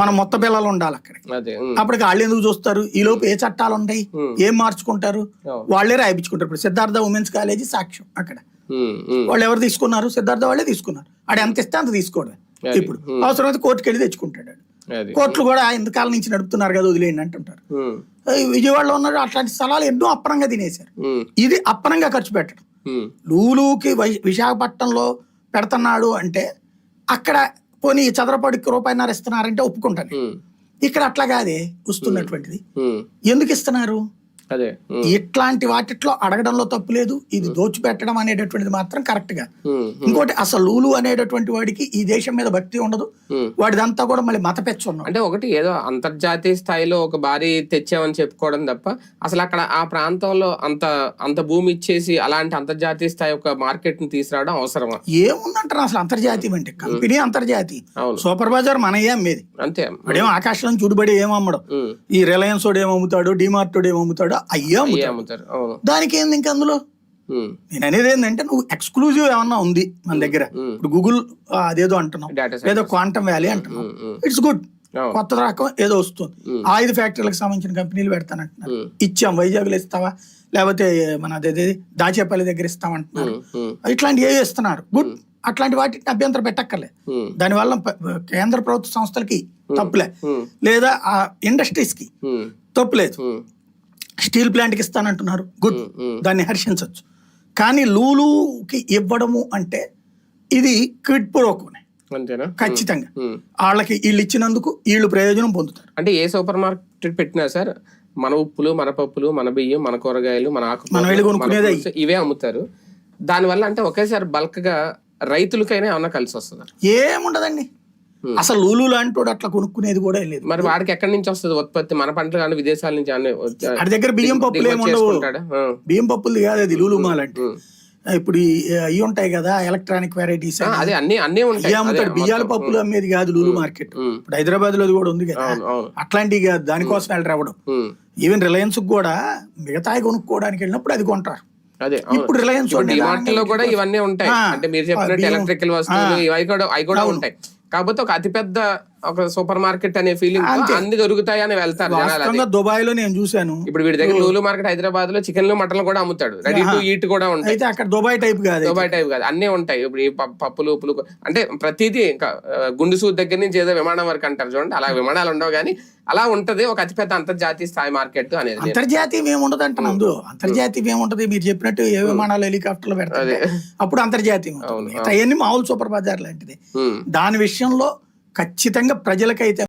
మన మొత్త పిల్లలు ఉండాలి అక్కడ అప్పటికి వాళ్ళు ఎందుకు చూస్తారు? ఈ లోపు ఏ చట్టాలు ఉంటాయి. ఏం మార్చుకుంటారు. వాళ్ళే రాయించుకుంటారు ఇప్పుడు సిద్ధార్థ ఉమెన్స్ కాలేజీ సాక్ష్యం అక్కడ. వాళ్ళు ఎవరు తీసుకున్నారు? సిద్ధార్థ వాళ్ళే తీసుకున్నారు. ఆడు ఎంత ఇస్తే అంత తీసుకోవడం. ఇప్పుడు అవసరమైతే కోర్టుకి వెళ్ళి తెచ్చుకుంటాడు కోర్టులు కూడా ఇంతకాలం నుంచి నడుపుతున్నారు కదా వదిలేయండి అంటుంటారు. విజయవాడలో ఉన్నారు అట్లాంటి స్థలాలు ఎన్నో అప్పనంగా తినేశారు. ఇది అప్పనంగా ఖర్చు పెట్టడం. లూలుకి విశాఖపట్నంలో పెడుతున్నాడు అంటే అక్కడ పోనీ చదరపడికి రూపాయిన్నర ఇస్తున్నారంటే ఒప్పుకుంటాను. ఇక్కడ అట్లా కాదే వస్తున్నటువంటిది. ఎందుకు ఇస్తున్నారు? అదే. ఇట్లాంటి వాటిట్లో అడగడంలో తప్పు లేదు. ఇది దోచిపెట్టడం అనేటటువంటిది మాత్రం కరెక్ట్గా. ఇంకోటి అసలు లూలు అనేటటువంటి వాడికి ఈ దేశం మీద భక్తి ఉండదు. వాడిదంతా కూడా మళ్ళీ మత అంటే ఒకటి ఏదో అంతర్జాతీయ స్థాయిలో ఒక భారీ తెచ్చామని చెప్పుకోవడం తప్ప అసలు అక్కడ ఆ ప్రాంతంలో అంత అంత భూమి ఇచ్చేసి అలాంటి అంతర్జాతీయ స్థాయి ఒక మార్కెట్ని తీసుకురావడం అవసరమా? ఏముందంటారు అసలు అంతర్జాతీయం అంటే? కంపెనీ అంతర్జాతీయ సూపర్ బజార్ మనయే అమ్మేది. అంతే. వాడేమో ఆకాశంలో చూడబడి ఏం అమ్మడం ఈ రిలయన్స్ వాడు ఏం అమ్ముతాడు డిమార్ట్ వాడు ఏం అమ్ముతాడు అయ్యే అయ్యే అమ్ముతారు దానికి ఏంది ఇంకా అందులో? నేను అనేది ఏంటంటే నువ్వు ఎక్స్క్లూజివ్ ఏమన్నా ఉంది మన దగ్గర. ఇప్పుడు గూగుల్ అదేదో అంటున్నావు. లేదా క్వాంటమ్ వ్యాలీ అంటున్నావు. It's good. కొత్త రకం ఏదో వస్తుంది. ఐదు ఫ్యాక్టరీలకు సంబంధించిన కంపెనీలు పెడతానంటున్నారు. ఇచ్చాం వైజాగ్లో ఇస్తావా? లేకపోతే మన అదేది దాచేపల్లి దగ్గర ఇస్తామంటున్నారు. ఇట్లాంటి ఏ ఇస్తున్నారు గుడ్ అట్లాంటి వాటిని అభ్యంతరం పెట్టక్కర్లేదు ఉమ్, దానివల్ల కేంద్ర ప్రభుత్వ సంస్థలకి తప్పులే లేదా ఆ ఇండస్ట్రీస్కి తప్పులేదు స్టీల్ ప్లాంట్కి ఇస్తానంటున్నారు. గుడ్. దాన్ని హర్షించవచ్చు కానీ లూలుకి ఇవ్వడము అంటే ఇది క్విడ్ ప్రోకోనే. అంతేనా? ఖచ్చితంగా. వాళ్ళకి వీళ్ళు ఇచ్చినందుకు వీళ్ళు ప్రయోజనం పొందుతారు. అంటే ఏ సూపర్ మార్కెట్ పెట్టినా సార్ మన ఉప్పులు మన పప్పులు మన బియ్యం మన కూరగాయలు మన ఆకు మనం వెళ్ళి కొనుక్కునేదే ఇవే అమ్ముతారు. దానివల్ల అంటే ఒకేసారి బల్క్గా రైతులకైనా ఏమన్నా కలిసి వస్తుందా? ఏముండదండి. అసలు లూలు లాంటి వాడు అట్లా కొనుక్కునేది కూడా లేదు. మరి వాడికి ఎక్కడి నుంచి వస్తుంది ఉత్పత్తి? మన పంటలు కానీ విదేశాల నుంచి వాడి దగ్గర బియ్యం పప్పులు ఏముండవు చేసుకుంటాడా? ఆ. బియ్యం పప్పులు కాదు అది లూలు మాల్ అంటే. ఉమ్. ఇప్పుడు అవి ఉంటాయి కదా ఎలక్ట్రానిక్ వెరైటీస్ అదే అన్ని అన్నీ ఉంటాయి. బియ్యాల. పప్పులు అమ్మేది కాదు లూలు మార్కెట్. ఇప్పుడు హైదరాబాద్లో కూడా ఉంది కదా. అట్లాంటివి కాదు దానికోసం వెళ్ళి రావడం. ఈవెన్ రిలయన్స్ కూడా మిగతాయి కొనుక్కోవడానికి వెళ్ళినప్పుడు అది కొంటారు. అదే. ఇప్పుడు రిలయన్స్ కూడా ఇవన్నీ ఉంటాయి. అంటే మీరు చెప్పినట్టు. ఎలక్ట్రికల్ వస్తువులు ఇవి కూడా అవి కూడా ఉంటాయి. కాకపోతే ఒక అతిపెద్ద ఒక సూపర్ మార్కెట్ అనే ఫీలింగ్ అన్ని దొరుకుతాయి అని వెళ్తారు దుబాయ్లో నేను చూశాను. ఇప్పుడు వీడి దగ్గర లూలు మార్కెట్ హైదరాబాద్లో చికెన్లు మటన్లు కూడా అమ్ముతాడు. రెడీ టు ఈట్ కూడా ఉంటాయి. అయితే అక్కడ దుబాయ్ టైప్ కాదు దుబాయ్ టైప్ కాదు. అన్నీ ఉంటాయి. ఇప్పుడు ఈ పప్పులు ఉప్పులు అంటే ప్రతిదీ ఇంకా సూద్ దగ్గర నుంచి ఏదో విమానం వరకు అంటారు చూడండి. అలా విమానాలు ఉండవు కానీ అలా ఉంటది ఒక అతిపెద్ద అంతర్జాతీయ స్థాయి మార్కెట్ అనేది. అంతర్జాతీయం ఏముండదు అంటాను అందులో అంతర్జాతీయం ఏముంటది మీరు చెప్పినట్టు ఏ విమానాలు హెలికాప్టర్లు పెడతారు అప్పుడు అంతర్జాతీయం అవన్నీ మామూలు సూపర్ బజార్ లాంటిది. దాని విషయంలో ఖచ్చితంగా ప్రజలకైతే